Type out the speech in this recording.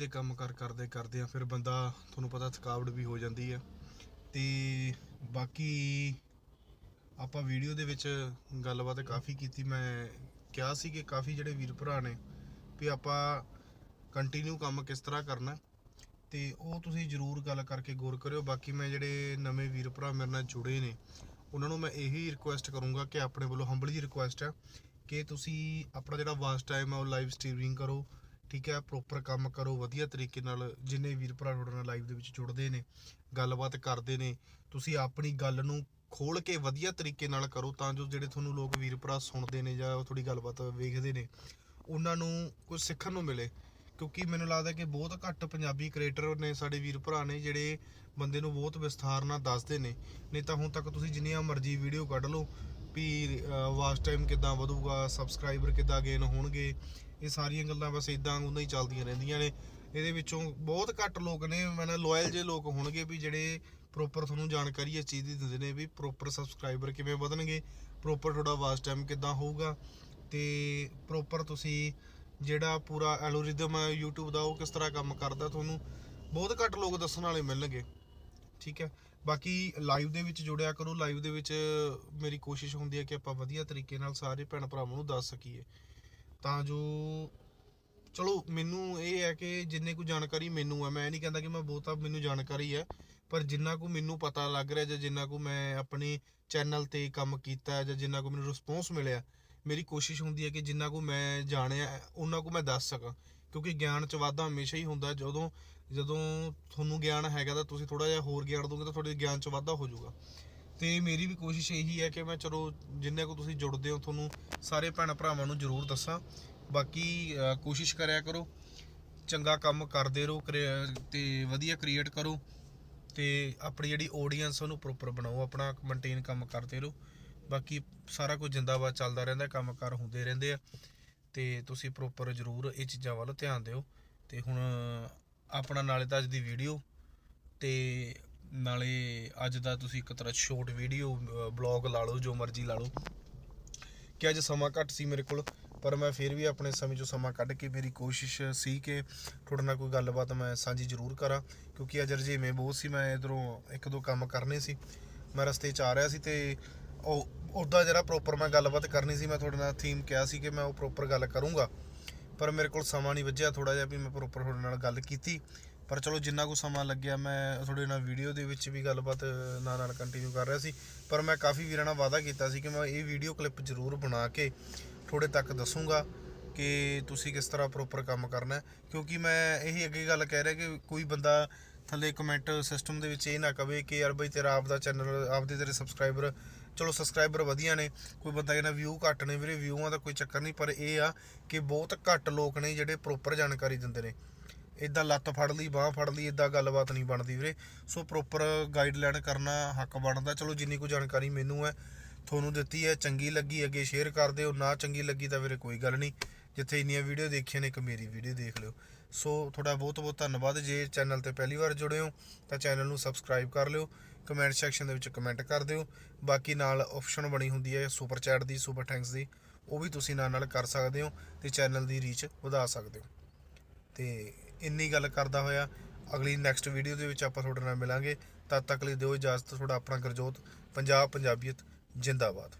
ਦੇ ਕੰਮ ਕਰ, ਕਰਦੇ ਕਰਦੇ ਆ, ਫਿਰ ਬੰਦਾ ਤੁਹਾਨੂੰ ਪਤਾ ਥਕਾਵਟ ਵੀ ਹੋ ਜਾਂਦੀ ਹੈ ਤੇ ਬਾਕੀ ਆਪਾਂ ਵੀਡੀਓ ਦੇ ਵਿੱਚ ਗੱਲਬਾਤ ਕਾਫੀ ਕੀਤੀ। ਮੈਂ ਕਿਹਾ ਸੀ ਕਿ ਕਾਫੀ ਜਿਹੜੇ ਵੀਰ ਭਰਾ ਨੇ ਵੀ ਆਪਾਂ ਕੰਟੀਨਿਊ ਕੰਮ ਕਿਸ ਤਰ੍ਹਾਂ ਕਰਨਾ। ਤੇ ਉਹ ਤੁਸੀਂ ਜਰੂਰ ਗੱਲ ਕਰਕੇ ਗੌਰ ਕਰਿਓ। ਬਾਕੀ ਮੈਂ ਜਿਹੜੇ ਨਵੇਂ ਵੀਰ ਭਰਾ ਮੇਰੇ ਨਾਲ ਜੁੜੇ ਨੇ, ਉਹਨਾਂ ਨੂੰ ਮੈਂ ਇਹੀ ਰਿਕੁਐਸਟ ਕਰੂੰਗਾ ਕਿ ਆਪਣੇ ਵੱਲੋਂ ਹੰਬਲ ਜੀ ਰਿਕੁਐਸਟ ਹੈ ਕਿ ਤੁਸੀਂ ਆਪਣਾ ਜਿਹੜਾ ਵਾਸਟ ਟਾਈਮ ਹੈ ਉਹ ਲਾਈਵ ਸਟ੍ਰੀਮਿੰਗ ਕਰੋ। ਠੀਕ ਹੈ ਪ੍ਰੋਪਰ ਕੰਮ ਕਰੋ, ਵਧੀਆ ਤਰੀਕੇ ਨਾਲ ਜਿੰਨੇ ਵੀਰ ਭਰਾ ਤੁਹਾਡੇ ਨਾਲ ਲਾਈਵ ਦੇ ਵਿੱਚ ਜੁੜਦੇ ਨੇ, ਗੱਲਬਾਤ ਕਰਦੇ ਨੇ, ਤੁਸੀਂ ਆਪਣੀ ਗੱਲ ਨੂੰ ਖੋਲ ਕੇ ਵਧੀਆ ਤਰੀਕੇ ਨਾਲ ਕਰੋ ਤਾਂ ਜੋ ਜਿਹੜੇ ਤੁਹਾਨੂੰ ਲੋਕ ਵੀਰ ਭਰਾ ਸੁਣਦੇ ਨੇ ਜਾਂ ਤੁਹਾਡੀ ਗੱਲਬਾਤ ਵੇਖਦੇ ਨੇ, ਉਹਨਾਂ ਨੂੰ ਕੁਝ ਸਿੱਖਣ ਨੂੰ ਮਿਲੇ। ਕਿਉਂਕਿ ਮੈਨੂੰ ਲੱਗਦਾ ਕਿ ਬਹੁਤ ਘੱਟ ਪੰਜਾਬੀ ਕ੍ਰੀਏਟਰ ਨੇ ਸਾਡੇ ਵੀਰ ਭਰਾ ਨੇ ਜਿਹੜੇ ਬੰਦੇ ਨੂੰ ਬਹੁਤ ਵਿਸਥਾਰ ਨਾਲ ਦੱਸਦੇ ਨੇ, ਨਹੀਂ ਤਾਂ ਹੁਣ ਤੱਕ ਤੁਸੀਂ ਜਿੰਨੀਆਂ ਮਰਜ਼ੀ ਵੀਡੀਓ ਕੱਢ ਲਓ ਵੀ ਵਾਚ ਟਾਈਮ ਕਿੱਦਾਂ ਵਧੂਗਾ ਸਬਸਕ੍ਰਾਈਬਰ ਕਿੱਦਾਂ ਗੇਨ ਹੋਣਗੇ, ਇਹ ਸਾਰੀਆਂ ਗੱਲਾਂ ਬਸ ਇਦਾਂ ਉਹਨਾਂ ਹੀ ਚੱਲਦੀਆਂ ਰਹਿੰਦੀਆਂ ਨੇ। ਇਹਦੇ ਵਿੱਚੋਂ ਬਹੁਤ ਘੱਟ ਲੋਕ ਨੇ ਮੈਨੂੰ ਲੋਇਲ ਜੇ ਲੋਕ ਹੋਣਗੇ ਵੀ ਜਿਹੜੇ ਪ੍ਰੋਪਰ ਤੁਹਾਨੂੰ ਜਾਣਕਾਰੀ ਇਸ ਚੀਜ਼ ਦੀ ਦਿੰਦੇ ਨੇ ਵੀ ਪ੍ਰੋਪਰ ਸਬਸਕ੍ਰਾਈਬਰ ਕਿਵੇਂ ਵਧਣਗੇ ਪ੍ਰੋਪਰ ਤੁਹਾਡਾ ਵਾਚ ਟਾਈਮ ਕਿੱਦਾਂ ਹੋਊਗਾ ਤੇ ਪ੍ਰੋਪਰ ਤੁਸੀਂ ਜਿਹੜਾ ਪੂਰਾ ਐਲਗੋਰਿਦਮ ਹੈ YouTube ਦਾ ਉਹ ਕਿਸ ਤਰ੍ਹਾਂ ਕੰਮ ਕਰਦਾ, ਤੁਹਾਨੂੰ ਬਹੁਤ ਘੱਟ ਲੋਕ ਦੱਸਣ ਵਾਲੇ ਮਿਲਣਗੇ। ਠੀਕ ਹੈ? ਬਾਕੀ ਲਾਈਵ ਦੇ ਵਿੱਚ ਜੁੜਿਆ ਕਰੋ ਲਾਈਵ ਦੇ ਵਿੱਚ ਮੇਰੀ ਕੋਸ਼ਿਸ਼ ਹੁੰਦੀ ਹੈ ਕਿ ਆਪਾਂ ਵਧੀਆ ਤਰੀਕੇ ਨਾਲ ਸਾਰੇ ਭੈਣ ਭਰਾਵਾਂ ਨੂੰ ਦੱਸ ਸਕੀਏ। ਤਾਂ ਜੋ ਚਲੋ, ਮੈਨੂੰ ਇਹ ਹੈ ਕਿ ਜਿੰਨੇ ਕੁ ਜਾਣਕਾਰੀ ਮੈਨੂੰ ਹੈ ਮੈਂ ਨਹੀਂ ਕਹਿੰਦਾ ਕਿ ਮੈਂ ਬਹੁਤਾ ਮੈਨੂੰ ਜਾਣਕਾਰੀ ਹੈ, ਪਰ ਜਿੰਨਾ ਕੁ ਮੈਨੂੰ ਪਤਾ ਲੱਗ ਰਿਹਾ ਜਾਂ ਜਿੰਨਾ ਕੁ ਮੈਂ ਆਪਣੇ ਚੈਨਲ ਤੇ ਕੰਮ ਕੀਤਾ ਜਾਂ ਜਿੰਨਾ ਕੁ ਮੈਨੂੰ ਰਿਸਪੌਂਸ ਮਿਲਿਆ, ਮੇਰੀ ਕੋਸ਼ਿਸ਼ ਹੁੰਦੀ ਹੈ ਕਿ ਜਿੰਨਾ ਕੁ ਮੈਂ ਜਾਣਿਆ ਉਹਨਾਂ ਕੁ ਮੈਂ ਦੱਸ ਸਕਾਂ। ਕਿਉਂਕਿ ਗਿਆਨ ਚ ਵਾਧਾ ਹਮੇਸ਼ਾ ਹੀ ਹੁੰਦਾ, ਜਦੋਂ ਜਦੋਂ ਤੁਹਾਨੂੰ ਗਿਆਨ ਹੈਗਾ ਤਾਂ ਤੁਸੀਂ ਥੋੜਾ ਜਿਹਾ ਹੋਰ ਗਿਆਨ ਦੋਗੇ ਤਾਂ ਤੁਹਾਡੇ ਗਿਆਨ ਚ ਵਾਧਾ ਹੋ ਜਾਊਗਾ। ਤੇ ਮੇਰੀ ਵੀ ਕੋਸ਼ਿਸ਼ ਇਹੀ ਹੈ ਕਿ ਮੈਂ ਚਲੋ ਜਿੰਨੇ ਕੁ ਤੁਸੀਂ ਜੁੜਦੇ ਹੋ ਤੁਹਾਨੂੰ ਸਾਰੇ ਭੈਣ ਭਰਾਵਾਂ ਨੂੰ ਜ਼ਰੂਰ ਦੱਸਾਂ। ਬਾਕੀ ਕੋਸ਼ਿਸ਼ ਕਰਿਆ ਕਰੋ, ਚੰਗਾ ਕੰਮ ਕਰਦੇ ਰਹੋ, ਕਰੇ- ਤੇ ਵਧੀਆ ਕ੍ਰੀਏਟ ਕਰੋ, ਤੇ ਆਪਣੀ ਜਿਹੜੀ ਆਡੀਅנס ਉਹਨੂੰ ਪ੍ਰੋਪਰ ਬਣਾਓ, ਆਪਣਾ ਮੇਨਟੇਨ ਕੰਮ ਕਰਦੇ ਰਹੋ। ਬਾਕੀ ਸਾਰਾ ਕੁਝ ਜਿੰਦਾਬਾਦ ਚੱਲਦਾ ਰਹਿੰਦਾ, ਕੰਮਕਾਰ ਹੁੰਦੇ ਰਹਿੰਦੇ ਆ। ਤੇ ਤੁਸੀਂ ਪ੍ਰੋਪਰ ਜ਼ਰੂਰ ਇਹ ਚੀਜ਼ਾਂ ਵੱਲ ਧਿਆਨ ਦਿਓ। ਤੇ ਹੁਣ ਆਪਣਾ ਨਾਲੇ ਤਾਂ ਅੱਜ ਦੀ ਵੀਡੀਓ ਤੇ ਨਾਲੇ ਅੱਜ ਦਾ ਤੁਸੀਂ ਇੱਕ ਤਰ੍ਹਾਂ ਸ਼ੋਰਟ ਵੀਡੀਓ ਬਲੌਗ ਲਾ ਲਓ, ਜੋ ਮਰਜ਼ੀ ਲਾ ਲਓ। ਕਿ ਅੱਜ ਸਮਾਂ ਘੱਟ ਸੀ ਮੇਰੇ ਕੋਲ, ਪਰ ਮੈਂ ਫਿਰ ਵੀ ਆਪਣੇ ਸਮੇਂ ਚੋਂ ਸਮਾਂ ਕੱਢ ਕੇ ਮੇਰੀ ਕੋਸ਼ਿਸ਼ ਸੀ ਕਿ ਤੁਹਾਡੇ ਨਾਲ ਕੋਈ ਗੱਲਬਾਤ ਮੈਂ ਸਾਂਝੀ ਜ਼ਰੂਰ ਕਰਾਂ, ਕਿਉਂਕਿ ਅੱਜ ਰਜੇਵੇਂ ਬਹੁਤ ਸੀ, ਮੈਂ ਇਧਰੋਂ ਇੱਕ ਦੋ ਕੰਮ ਕਰਨੇ ਸੀ। ਮੈਂ ਰਸਤੇ 'ਚ ਆ ਰਿਹਾ ਸੀ ਤੇ ਉਹ ਉਹਦਾ ਜਿਹੜਾ ਪ੍ਰੋਪਰ ਮੈਂ ਗੱਲਬਾਤ ਕਰਨੀ ਸੀ, ਮੈਂ ਤੁਹਾਡੇ ਨਾਲ ਥੀਮ ਕਿਹਾ ਸੀ ਕਿ ਮੈਂ ਉਹ ਪ੍ਰੋਪਰ ਗੱਲ ਕਰੂੰਗਾ। ਪਰ ਮੇਰੇ ਕੋਲ ਸਮਾਂ ਨਹੀਂ ਵੱਜਿਆ ਥੋੜਾ ਜਿਹਾ ਵੀ ਮੈਂ ਪ੍ਰੋਪਰ ਤੁਹਾਡੇ ਨਾਲ ਗੱਲ ਕੀਤੀ। ਪਰ ਚਲੋ ਜਿੰਨਾ ਕੁ ਸਮਾਂ ਲੱਗਿਆ, ਮੈਂ ਤੁਹਾਡੇ ਨਾਲ ਵੀਡੀਓ ਦੇ ਵਿੱਚ ਵੀ ਗੱਲਬਾਤ, ਨਾਲ ਨਾਲ ਕੰਟੀਨਿਊ ਕਰ ਰਿਹਾ ਸੀ। ਪਰ ਮੈਂ ਕਾਫੀ ਵੀਰਾਂ ਨਾਲ ਵਾਅਦਾ ਕੀਤਾ ਸੀ ਕਿ ਮੈਂ ਇਹ ਵੀਡੀਓ ਕਲਿੱਪ ਜ਼ਰੂਰ ਬਣਾ ਕੇ ਤੁਹਾਡੇ ਤੱਕ ਦੱਸੂਗਾ ਕਿ ਤੁਸੀਂ ਕਿਸ ਤਰ੍ਹਾਂ ਪ੍ਰੋਪਰ ਕੰਮ ਕਰਨਾ ਹੈ। ਕਿਉਂਕਿ ਮੈਂ ਇਹੀ ਅੱਗੇ ਗੱਲ ਕਹਿ ਰਿਹਾ ਕਿ ਕੋਈ ਬੰਦਾ ਥੱਲੇ ਕਮੈਂਟ ਸਿਸਟਮ ਦੇ ਵਿੱਚ ਇਹ ਨਾ ਕਵੇ ਕਿ ਯਾਰ ਬਈ ਤੇਰਾ ਆਪ ਦਾ ਚੈਨਲ ਆਪਦੇ ਤੇਰੇ ਸਬਸਕ੍ਰਾਈਬਰ ਚਲੋ ਸਬਸਕ੍ਰਾਈਬਰ ਵਧੀਆ ਨੇ, ਕੋਈ ਬੰਦਾ ਕਹਿੰਦਾ ਵਿਊ ਘੱਟ ਨੇ ਵੀਰੇ ਵਿਊਆਂ ਦਾ ਕੋਈ ਚੱਕਰ ਨਹੀਂ, ਪਰ ਇਹ ਆ ਕਿ ਬਹੁਤ ਘੱਟ ਲੋਕ ਨੇ ਜਿਹੜੇ ਪ੍ਰੋਪਰ ਜਾਣਕਾਰੀ ਦਿੰਦੇ ਨੇ। ਇਦਾਂ ਲੱਤ ਫੜ ਲਈ, ਬਾਹ ਫੜ ਲਈ ਇਦਾਂ ਗੱਲਬਾਤ ਨਹੀਂ ਬਣਦੀ ਵੀਰੇ। ਸੋ ਪ੍ਰੋਪਰ ਗਾਈਡਲਾਈਨ ਕਰਨਾ ਹੱਕ ਬਣਦਾ। ਚਲੋ ਜਿੰਨੀ ਕੁ ਜਾਣਕਾਰੀ ਮੈਨੂੰ ਹੈ, ਤੁਹਾਨੂੰ ਦਿੱਤੀ ਹੈ, ਚੰਗੀ ਲੱਗੀ, ਅੱਗੇ ਸ਼ੇਅਰ ਕਰ ਦਿਓ, ਨਾ ਚੰਗੀ ਲੱਗੀ ਤਾਂ ਵੀਰੇ ਕੋਈ ਗੱਲ ਨਹੀਂ। ਜਿੱਥੇ ਇੰਨੀਆਂ ਵੀਡੀਓ ਦੇਖੀਆਂ ਨੇ, ਇੱਕ ਮੇਰੀ ਵੀਡੀਓ ਦੇਖ ਲਿਓ। ਸੋ ਤੁਹਾਡਾ ਬਹੁਤ ਬਹੁਤ ਧੰਨਵਾਦ। ਜੇ ਚੈਨਲ ਤੇ ਪਹਿਲੀ ਵਾਰ ਜੁੜੇ ਹੋ, ਤਾਂ ਚੈਨਲ ਨੂੰ ਸਬਸਕ੍ਰਾਈਬ ਕਰ ਲਿਓ। ਕਮੈਂਟ ਸੈਕਸ਼ਨ ਦੇ ਵਿੱਚ ਕਮੈਂਟ ਕਰ ਦਿਓ। ਬਾਕੀ ਨਾਲ ਆਪਸ਼ਨ ਬਣੀ ਹੁੰਦੀ ਹੈ ਸੁਪਰ ਚੈਟ ਦੀ, ਸੁਪਰ ਥੈਂਕਸ ਦੀ। ਉਹ ਵੀ ਤੁਸੀਂ ਨਾਲ ਨਾਲ ਕਰ ਸਕਦੇ ਹੋ ਤੇ ਚੈਨਲ ਦੀ ਰੀਚ ਵਧਾ ਸਕਦੇ ਹੋ। ਤੇ ਇੰਨੀ ਗੱਲ ਕਰਦਾ ਹੋਇਆ, ਅਗਲੀ ਨੈਕਸਟ ਵੀਡੀਓ ਦੇ ਵਿੱਚ ਆਪਾਂ ਤੁਹਾਡੇ ਨਾਲ ਮਿਲਾਂਗੇ। ਤਦ ਤੱਕ ਲਈ ਦਿਓ ਇਜਾਜ਼ਤ। ਤੁਹਾਡਾ ਆਪਣਾ ਗੁਰਜੋਤ, ਪੰਜਾਬ ਪੰਜਾਬੀਅਤ, ਜਿੰਦਾਬਾਦ।